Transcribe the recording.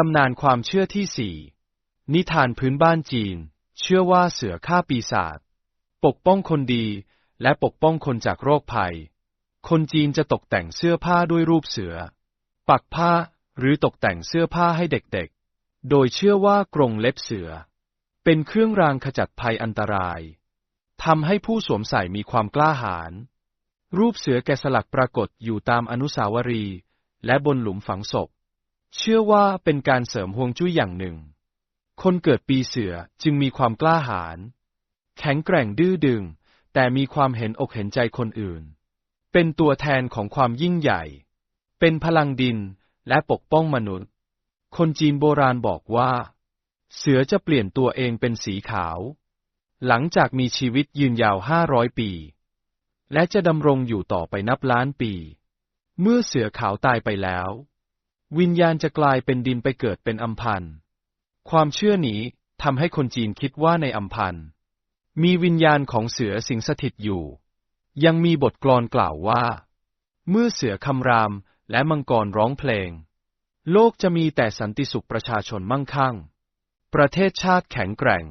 ตำนานความเชื่อที่สี่นิทานพื้นบ้านจีน เชื่อว่าเสือฆ่าปีศาจปกป้องคนดี และปกป้องคนจากโรคภัย คนจีนจะตกแต่งเสื้อผ้าด้วยรูปเสือ ปักผ้าหรือตกแต่งเสื้อผ้าให้เด็กๆ โดยเชื่อว่ากรงเล็บเสือ เป็นเครื่องรางขจัดภัยอันตรายทำให้ผู้สวมใส่มีความกล้าหาญรูปเสือแกะสลักปรากฏอยู่ตามอนุสาวรีย์และบนหลุมฝังศพ เชื่อว่าเป็นการเสริมฮวงจุ้ยอย่างหนึ่ง คนเกิดปีเสือจึงมีความกล้าหาญแข็งแกร่งดื้อดึง แต่มีความเห็นอกเห็นใจคนอื่น เป็นตัวแทนของความยิ่งใหญ่ เป็นพลังดินและปกป้องมนุษย์ คนจีนโบราณบอกว่า เสือจะเปลี่ยนตัวเองเป็นสีขาว หลังจากมีชีวิตยืนยาวห้าร้อยปี และจะดำรงอยู่ต่อไปนับล้านปี เมื่อเสือขาวตายไปแล้ว วิญญาณจะกลายเป็นดินไปเกิดเป็นอัมพันธ์ความเชื่อนี้ทำให้คนจีนคิดว่าในอัมพันธ์มีวิญญาณของเสือสิงสถิตอยู่ ยังมีบทกลอนกล่าวว่า เมื่อเสือคำรามและมังกรร้องเพลง โลกจะมีแต่สันติสุขประชาชนมั่งคั่ง ประเทศชาติแข็งแกร่ง